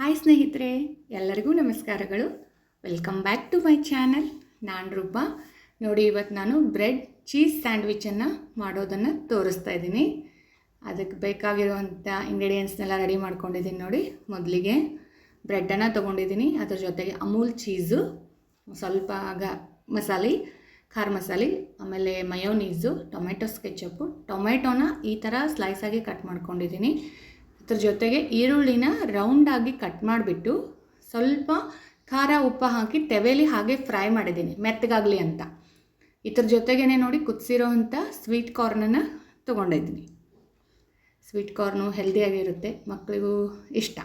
Hi ಸ್ನೇಹಿತರೆ, ಎಲ್ಲರಿಗೂ ನಮಸ್ಕಾರಗಳು. Welcome back to my channel ನಾನು ರುಬ್ಬ ನೋಡಿ ಇವತ್ತು ನಾನು ಬ್ರೆಡ್ ಚೀಸ್ ಸ್ಯಾಂಡ್ವಿಚನ್ನು ಮಾಡೋದನ್ನು ತೋರಿಸ್ತಾ ಇದ್ದೀನಿ. ಅದಕ್ಕೆ ಬೇಕಾಗಿರುವಂಥ ಇಂಗ್ರೀಡಿಯೆಂಟ್ಸ್ನೆಲ್ಲ ರೆಡಿ ಮಾಡ್ಕೊಂಡಿದ್ದೀನಿ ನೋಡಿ. ಮೊದಲಿಗೆ ಬ್ರೆಡ್ಡನ್ನು ತೊಗೊಂಡಿದ್ದೀನಿ. ಅದ್ರ ಜೊತೆಗೆ ಅಮೂಲ್ ಚೀಸು ಸ್ವಲ್ಪ ಗ ಮಸಾಲೆ, ಖಾರ ಮಸಾಲೆ, ಆಮೇಲೆ ಮಯೋನೀಸು ಟೊಮೆಟೊ ಸ್ಕೆಚಪ್ಪು ಟೊಮೆಟೊನ ಈ ಥರ ಸ್ಲೈಸಾಗಿ ಕಟ್ ಮಾಡ್ಕೊಂಡಿದ್ದೀನಿ. ಅದ್ರ ಜೊತೆಗೆ ಈರುಳ್ಳಿನ ರೌಂಡಾಗಿ ಕಟ್ ಮಾಡಿಬಿಟ್ಟು ಸ್ವಲ್ಪ ಖಾರ ಉಪ್ಪು ಹಾಕಿ ತೆವೆಲಿ ಹಾಗೆ ಫ್ರೈ ಮಾಡಿದ್ದೀನಿ, ಮೆತ್ತಗಾಗಲಿ ಅಂತ. ಇದ್ರ ಜೊತೆಗೇ ನೋಡಿ ಕುದಿಸಿರೋ ಅಂಥ ಸ್ವೀಟ್ ಕಾರ್ನನ್ನು ತೊಗೊಂಡಿದ್ದೀನಿ. ಸ್ವೀಟ್ ಕಾರ್ನು ಹೆಲ್ದಿಯಾಗಿರುತ್ತೆ ಮಕ್ಕಳಿಗೂ ಇಷ್ಟ.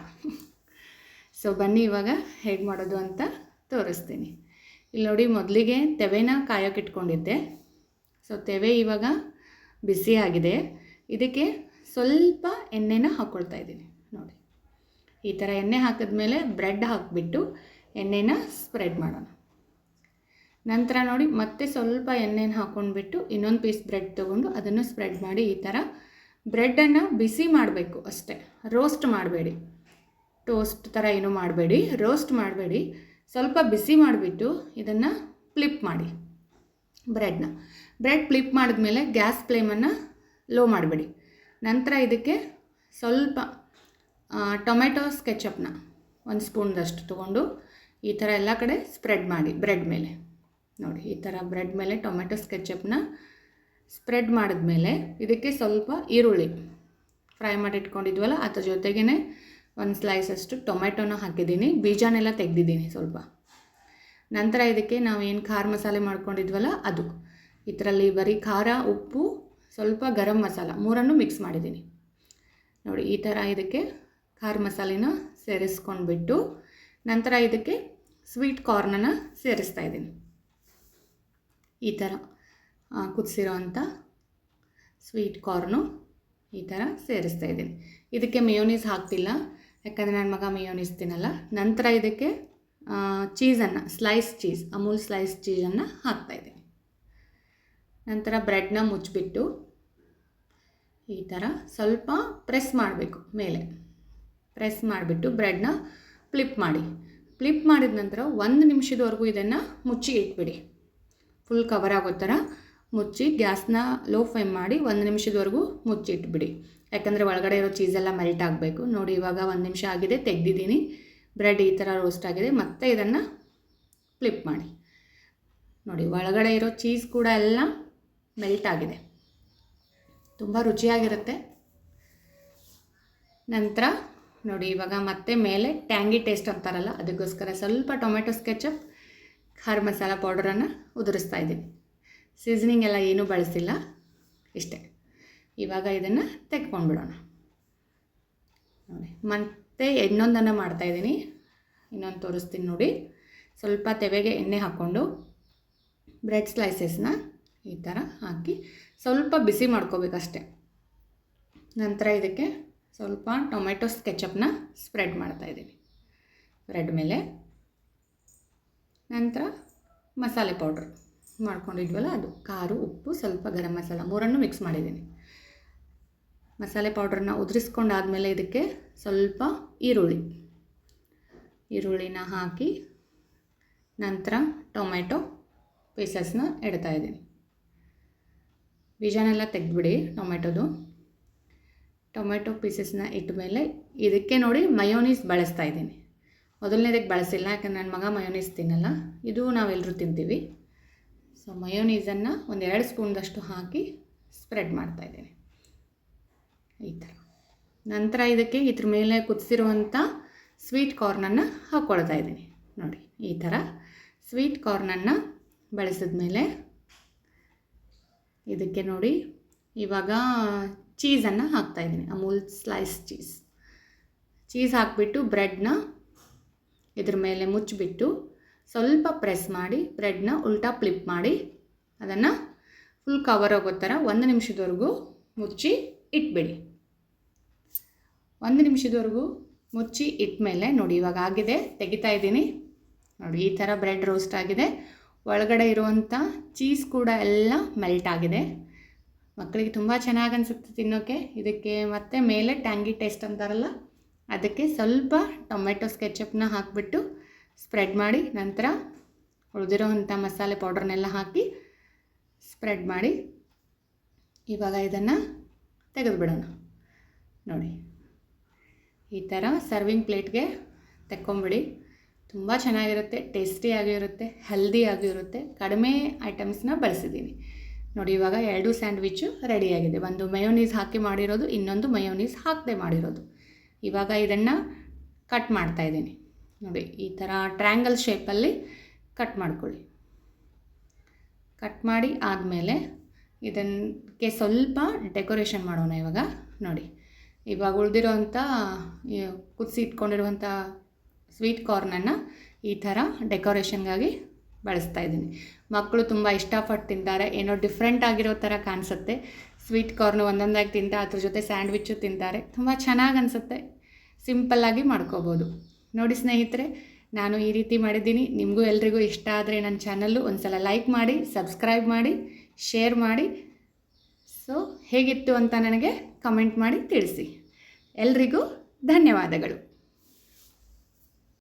ಸೊ ಬನ್ನಿ ಇವಾಗ ಹೇಗೆ ಮಾಡೋದು ಅಂತ ತೋರಿಸ್ತೀನಿ. ಇಲ್ಲಿ ನೋಡಿ ಮೊದಲಿಗೆ ತೆವೆನ ಕಾಯೋಕೆ ಇಟ್ಕೊಂಡಿದ್ದೆ. ಸೊ ತೆವೆ ಇವಾಗ ಬಿಸಿಯಾಗಿದೆ. ಇದಕ್ಕೆ ಸ್ವಲ್ಪ ಎಣ್ಣೆನ ಹಾಕ್ಕೊಳ್ತಾ ಇದ್ದೀನಿ, ನೋಡಿ. ಈ ಥರ ಎಣ್ಣೆ ಹಾಕಿದ್ಮೇಲೆ ಬ್ರೆಡ್ ಹಾಕಿಬಿಟ್ಟು ಎಣ್ಣೆನ ಸ್ಪ್ರೆಡ್ ಮಾಡೋಣ. ನಂತರ ನೋಡಿ, ಮತ್ತೆ ಸ್ವಲ್ಪ ಎಣ್ಣೆನ ಹಾಕ್ಕೊಂಡ್ಬಿಟ್ಟು ಇನ್ನೊಂದು ಪೀಸ್ ಬ್ರೆಡ್ ತೊಗೊಂಡು ಅದನ್ನು ಸ್ಪ್ರೆಡ್ ಮಾಡಿ ಈ ಥರ ಬ್ರೆಡ್ಡನ್ನು ಬಿಸಿ ಮಾಡಬೇಕು ಅಷ್ಟೇ. ರೋಸ್ಟ್ ಮಾಡಬೇಡಿ. ಟೋಸ್ಟ್ ಥರ ಏನೂ ಮಾಡಬೇಡಿ. ರೋಸ್ಟ್ ಮಾಡಬೇಡಿ. ಸ್ವಲ್ಪ ಬಿಸಿ ಮಾಡಿಬಿಟ್ಟು ಇದನ್ನು ಫ್ಲಿಪ್ ಮಾಡಿ. ಬ್ರೆಡ್ನ. ಬ್ರೆಡ್ ಫ್ಲಿಪ್ ಮಾಡಿದ್ಮೇಲೆ ಗ್ಯಾಸ್ ಫ್ಲೇಮನ್ನು ಲೋ ಮಾಡಬೇಡಿ. ನಂತರ ಇದಕ್ಕೆ ಸ್ವಲ್ಪ ಟೊಮೆಟೊ ಸ್ಕೆಚಪ್ನ ಒಂದು ಸ್ಪೂನ್ದಷ್ಟು ತೊಗೊಂಡು ಈ ಥರ ಎಲ್ಲ ಕಡೆ ಸ್ಪ್ರೆಡ್ ಮಾಡಿ, ಬ್ರೆಡ್ ಮೇಲೆ. ನೋಡಿ, ಈ ಥರ ಬ್ರೆಡ್ ಮೇಲೆ ಟೊಮೆಟೊ ಸ್ಕೆಚಪ್ನ ಸ್ಪ್ರೆಡ್ ಮಾಡಿದ್ಮೇಲೆ ಇದಕ್ಕೆ ಸ್ವಲ್ಪ ಈರುಳ್ಳಿ ಫ್ರೈ ಮಾಡಿ ಇಟ್ಕೊಂಡಿದ್ವಲ್ಲ ಅದ್ರ ಜೊತೆಗೇ ಒಂದು ಸ್ಲೈಸಷ್ಟು ಟೊಮೆಟೊನ ಹಾಕಿದ್ದೀನಿ, ಬೀಜನೆಲ್ಲ ತೆಗೆದಿದ್ದೀನಿ ಸ್ವಲ್ಪ. ನಂತರ ಇದಕ್ಕೆ ನಾವು ಏನು ಖಾರ ಮಸಾಲೆ ಮಾಡ್ಕೊಂಡಿದ್ವಲ್ಲ, ಅದು. ಇದರಲ್ಲಿ ಬರೀ ಖಾರ, ಉಪ್ಪು ಸ್ವಲ್ಪ ಗರಂ ಮಸಾಲ ಮೂರನ್ನು ಮಿಕ್ಸ್ ಮಾಡಿದ್ದೀನಿ. ನೋಡಿ, ಈ ಥರ ಇದಕ್ಕೆ ಖಾರ ಮಸಾಲೆನ ಸೇರಿಸ್ಕೊಂಡ್ಬಿಟ್ಟು ನಂತರ ಇದಕ್ಕೆ ಸ್ವೀಟ್ ಕಾರ್ನನ್ನು ಸೇರಿಸ್ತಾ ಇದ್ದೀನಿ. ಈ ಥರ ಕುದಿಸಿರೋ ಅಂಥ ಸ್ವೀಟ್ ಕಾರ್ನು ಈ ಥರ ಸೇರಿಸ್ತಾ ಇದ್ದೀನಿ. ಇದಕ್ಕೆ ಮಿಯೋನೀಸ್ ಹಾಕ್ತಿಲ್ಲ, ಯಾಕಂದರೆ ನನ್ನ ಮಗ ಮಿಯೋನೀಸ್ ತಿನ್ನಲ್ಲ. ನಂತರ ಇದಕ್ಕೆ ಚೀಸನ್ನು ಸ್ಲೈಸ್ ಚೀಸ್ ಅಮೂಲ್ ಸ್ಲೈಸ್ ಚೀಸನ್ನು ಹಾಕ್ತಾಯಿದ್ದೀನಿ ನಂತರ ಬ್ರೆಡ್ನ ಮುಚ್ಚಿಬಿಟ್ಟು ಈ ಥರ ಸ್ವಲ್ಪ ಪ್ರೆಸ್ ಮಾಡಬೇಕು ಮೇಲೆ. ಪ್ರೆಸ್ ಮಾಡಿಬಿಟ್ಟು ಬ್ರೆಡ್ನ ಫ್ಲಿಪ್ ಮಾಡಿ. ಫ್ಲಿಪ್ ಮಾಡಿದ ನಂತರ ಒಂದು ನಿಮಿಷದವರೆಗೂ ಇದನ್ನು ಮುಚ್ಚಿ ಇಟ್ಬಿಡಿ. ಫುಲ್ ಕವರ್ ಆಗೋ ಥರ ಮುಚ್ಚಿ ಗ್ಯಾಸ್ನ ಲೋ ಫ್ಲೇಮ್ ಮಾಡಿ ಒಂದು ನಿಮಿಷದವರೆಗೂ ಮುಚ್ಚಿ ಇಟ್ಬಿಡಿ. ಯಾಕಂದರೆ ಒಳಗಡೆ ಇರೋ ಚೀಸೆಲ್ಲ ಮೆಲ್ಟ್ ಆಗಬೇಕು. ನೋಡಿ, ಇವಾಗ ಒಂದು ನಿಮಿಷ ಆಗಿದೆ, ತೆಗೆದಿದ್ದೀನಿ. ಬ್ರೆಡ್ ಈ ಥರ ರೋಸ್ಟ್ ಆಗಿದೆ, ಮತ್ತೆ ಇದನ್ನು ಫ್ಲಿಪ್ ಮಾಡಿ. ನೋಡಿ, ಒಳಗಡೆ ಇರೋ ಚೀಸ್ ಕೂಡ ಎಲ್ಲ ಮೆಲ್ಟ್ ಆಗಿದೆ. ತುಂಬ ರುಚಿಯಾಗಿರುತ್ತೆ. ನಂತರ ನೋಡಿ, ಇವಾಗ ಮತ್ತೆ ಮೇಲೆ ಟ್ಯಾಂಗಿ ಟೇಸ್ಟ್ ಅಂತಾರಲ್ಲ, ಅದಕ್ಕೋಸ್ಕರ ಸ್ವಲ್ಪ ಟೊಮೆಟೊ ಸ್ಕೆಚಪ್, ಖಾರ ಮಸಾಲ ಪೌಡರನ್ನು ಉದುರಿಸ್ತಾ ಇದ್ದೀನಿ. ಸೀಸನಿಂಗ್ ಎಲ್ಲ ಏನೂ ಬಳಸಿಲ್ಲ, ಇಷ್ಟೇ. ಇವಾಗ ಇದನ್ನು ತೆಕ್ಕೊಂಡ್ಬಿಡೋಣ. ನೋಡಿ, ಮತ್ತೆ ಇನ್ನೊಂದನ್ನು ಮಾಡ್ತಾಯಿದ್ದೀನಿ ಇನ್ನೊಂದು ತೋರಿಸ್ತೀನಿ ನೋಡಿ. ಸ್ವಲ್ಪ ತೆವೆಗೆ ಎಣ್ಣೆ ಹಾಕ್ಕೊಂಡು, ಬ್ರೆಡ್ ಸ್ಲೈಸಸ್ನ ಈ ಥರ ಹಾಕಿ ಸ್ವಲ್ಪ ಬಿಸಿ ಮಾಡ್ಕೋಬೇಕಷ್ಟೆ. ನಂತರ ಇದಕ್ಕೆ ಸ್ವಲ್ಪ ಟೊಮೆಟೊ ಸ್ಕೆಚಪ್ನ ಸ್ಪ್ರೆಡ್ ಮಾಡ್ತಾಯಿದ್ದೀನಿ ಬ್ರೆಡ್ ಮೇಲೆ ನಂತರ ಮಸಾಲೆ ಪೌಡ್ರ್ ಮಾಡ್ಕೊಂಡಿದ್ವಲ್ಲ ಅದು. ಖಾರು, ಉಪ್ಪು, ಸ್ವಲ್ಪ ಗರಂ ಮಸಾಲ ಮೂರನ್ನು ಮಿಕ್ಸ್ ಮಾಡಿದ್ದೀನಿ. ಮಸಾಲೆ ಪೌಡ್ರನ್ನ ಉದುರಿಸ್ಕೊಂಡಾದಮೇಲೆ ಇದಕ್ಕೆ ಸ್ವಲ್ಪ ಈರುಳ್ಳಿ. ಈರುಳ್ಳಿನ ಹಾಕಿ ನಂತರ ಟೊಮೆಟೊ ಪೀಸಸ್ನ ಇಡ್ತಾ ಇದ್ದೀನಿ. ಬೀಜನೆಲ್ಲ ತೆಗೆದ್ಬಿಡಿ ಟೊಮೆಟೊದು. ಟೊಮೆಟೊ ಪೀಸಸ್ನ ಇಟ್ಟ ಮೇಲೆ ಇದಕ್ಕೆ ನೋಡಿ ಮಯೋನೀಸ್ ಬಳಸ್ತಾ ಇದ್ದೀನಿ. ಮೊದಲನೇದಕ್ಕೆ ಬಳಸಿಲ್ಲ, ಯಾಕಂದ್ರೆ ನನ್ನ ಮಗ ಮಯೋನೀಸ್ ತಿನ್ನಲ್ಲ. ಇದು ನಾವೆಲ್ಲರೂ ತಿಂತೀವಿ. ಸೊ ಮಯೋನೀಸನ್ನು ಒಂದೆರಡು ಸ್ಪೂನ್ದಷ್ಟು ಹಾಕಿ ಸ್ಪ್ರೆಡ್ ಮಾಡ್ತಾಯಿದ್ದೀನಿ ಈ ಥರ. ನಂತರ ಇದಕ್ಕೆ ಇದ್ರ ಮೇಲೆ ಕುದಿಸಿರುವಂಥ ಸ್ವೀಟ್ ಕಾರ್ನನ್ನು ಹಾಕ್ಕೊಳ್ತಾ ಇದ್ದೀನಿ. ನೋಡಿ, ಈ ಥರ ಸ್ವೀಟ್ ಕಾರ್ನನ್ನು ಬಳಸಿದ್ಮೇಲೆ ಇದಕ್ಕೆ ನೋಡಿ ಇವಾಗ ಚೀಸನ್ನು ಹಾಕ್ತಾಯಿದ್ದೀನಿ ಅಮೂಲ್ ಸ್ಲೈಸ್ ಚೀಸ್ ಚೀಸ್ ಹಾಕಿಬಿಟ್ಟು ಬ್ರೆಡ್ನ ಇದ್ರ ಮೇಲೆ ಮುಚ್ಚಿಬಿಟ್ಟು ಸ್ವಲ್ಪ ಪ್ರೆಸ್ ಮಾಡಿ ಬ್ರೆಡ್ನ ಉಲ್ಟಾ ಫ್ಲಿಪ್ ಮಾಡಿ ಅದನ್ನು ಫುಲ್ ಕವರ್ ಆಗೋ ಥರ ಒಂದು ನಿಮಿಷದವರೆಗೂ ಮುಚ್ಚಿ ಇಟ್ಬಿಡಿ. ಒಂದು ನಿಮಿಷದವರೆಗೂ ಮುಚ್ಚಿ ಇಟ್ಟ ಮೇಲೆ ನೋಡಿ ಇವಾಗ ಆಗಿದೆ, ತೆಗಿತಾ ಇದ್ದೀನಿ. ನೋಡಿ ಈ ಥರ ಬ್ರೆಡ್ ರೋಸ್ಟ್ ಆಗಿದೆ. ಒಳಗಡೆ ಇರುವಂಥ ಚೀಸ್ ಕೂಡ ಎಲ್ಲ ಮೆಲ್ಟ್ ಆಗಿದೆ. ಮಕ್ಕಳಿಗೆ ತುಂಬ ಚೆನ್ನಾಗಿ ಅನಿಸುತ್ತೆ ತಿನ್ನೋಕ್ಕೆ ಇದಕ್ಕೆ ಮತ್ತೆ ಮೇಲೆ ಟ್ಯಾಂಗಿ ಟೇಸ್ಟ್ ಅಂತಾರಲ್ಲ, ಅದಕ್ಕೆ ಸ್ವಲ್ಪ ಟೊಮೆಟೊ ಸ್ಕೆಚಪ್ನ ಹಾಕಿಬಿಟ್ಟು ಸ್ಪ್ರೆಡ್ ಮಾಡಿ ನಂತರ ಉಳಿದಿರೋ ಅಂಥ ಮಸಾಲೆ ಪೌಡ್ರನ್ನೆಲ್ಲ ಹಾಕಿ ಸ್ಪ್ರೆಡ್ ಮಾಡಿ ಇವಾಗ ಇದನ್ನು ತೆಗೆದುಬಿಡೋಣ. ನೋಡಿ, ಈ ಥರ ಸರ್ವಿಂಗ್ ಪ್ಲೇಟ್ಗೆ ತೆಕ್ಕೊಂಬಿಡಿ. ತುಂಬ ಚೆನ್ನಾಗಿರುತ್ತೆ ಟೇಸ್ಟಿಯಾಗೂ ಇರುತ್ತೆ ಹೆಲ್ದಿಯಾಗೂ ಇರುತ್ತೆ ಕಡಿಮೆ ಐಟಮ್ಸ್ನ ಬಳಸಿದ್ದೀನಿ ನೋಡಿ, ಇವಾಗ ಎರಡು ಸ್ಯಾಂಡ್ವಿಚ್ಚು ರೆಡಿಯಾಗಿದೆ ಒಂದು ಮಯೋನೀಸ್ ಹಾಕಿ ಮಾಡಿರೋದು, ಇನ್ನೊಂದು ಮಯೋನೀಸ್ ಹಾಕದೆ ಮಾಡಿರೋದು. ಇವಾಗ ಇದನ್ನು ಕಟ್ ಮಾಡ್ತಾಯಿದ್ದೀನಿ ನೋಡಿ, ಈ ಥರ ಟ್ರ್ಯಾಂಗಲ್ ಶೇಪಲ್ಲಿ ಕಟ್ ಮಾಡ್ಕೊಳ್ಳಿ. ಕಟ್ ಮಾಡಿ ಆದಮೇಲೆ ಇದಕ್ಕೆ ಸ್ವಲ್ಪ ಡೆಕೋರೇಷನ್ ಮಾಡೋಣ ಇವಾಗ. ನೋಡಿ, ಇವಾಗ ಉಳಿದಿರೋವಂಥ ಕುದಿಸಿ ಇಟ್ಕೊಂಡಿರುವಂಥ ಸ್ವೀಟ್ ಕಾರ್ನನ್ನು ಈ ಥರ ಡೆಕೋರೇಷನ್ಗಾಗಿ ಬಳಸ್ತಾ ಇದ್ದೀನಿ. ಮಕ್ಕಳು ತುಂಬ ಇಷ್ಟಪಟ್ಟು ತಿಂತಾರೆ. ಏನೋ ಡಿಫ್ರೆಂಟ್ ಆಗಿರೋ ಥರ ಕಾಣಿಸುತ್ತೆ. ಸ್ವೀಟ್ ಕಾರ್ನು ಒಂದೊಂದಾಗಿ ತಿಂತಾ, ಅದ್ರ ಜೊತೆ ಸ್ಯಾಂಡ್ವಿಚ್ಚು ತಿಂತಾರೆ. ತುಂಬ ಚೆನ್ನಾಗಿ ಅನಿಸುತ್ತೆ. ಸಿಂಪಲ್ಲಾಗಿ ಮಾಡ್ಕೋಬೋದು. ನೋಡಿ ಸ್ನೇಹಿತರೆ, ನಾನು ಈ ರೀತಿ ಮಾಡಿದ್ದೀನಿ. ನಿಮಗೂ ಎಲ್ರಿಗೂ ಇಷ್ಟ ಆದರೆ ನನ್ನ ಚಾನಲ್ಲು ಒಂದು ಸಲ ಲೈಕ್ ಮಾಡಿ, ಸಬ್ಸ್ಕ್ರೈಬ್ ಮಾಡಿ, ಶೇರ್ ಮಾಡಿ. ಸೊ, ಹೇಗಿತ್ತು ಅಂತ ನನಗೆ ಕಮೆಂಟ್ ಮಾಡಿ ತಿಳಿಸಿ. ಎಲ್ರಿಗೂ ಧನ್ಯವಾದಗಳು.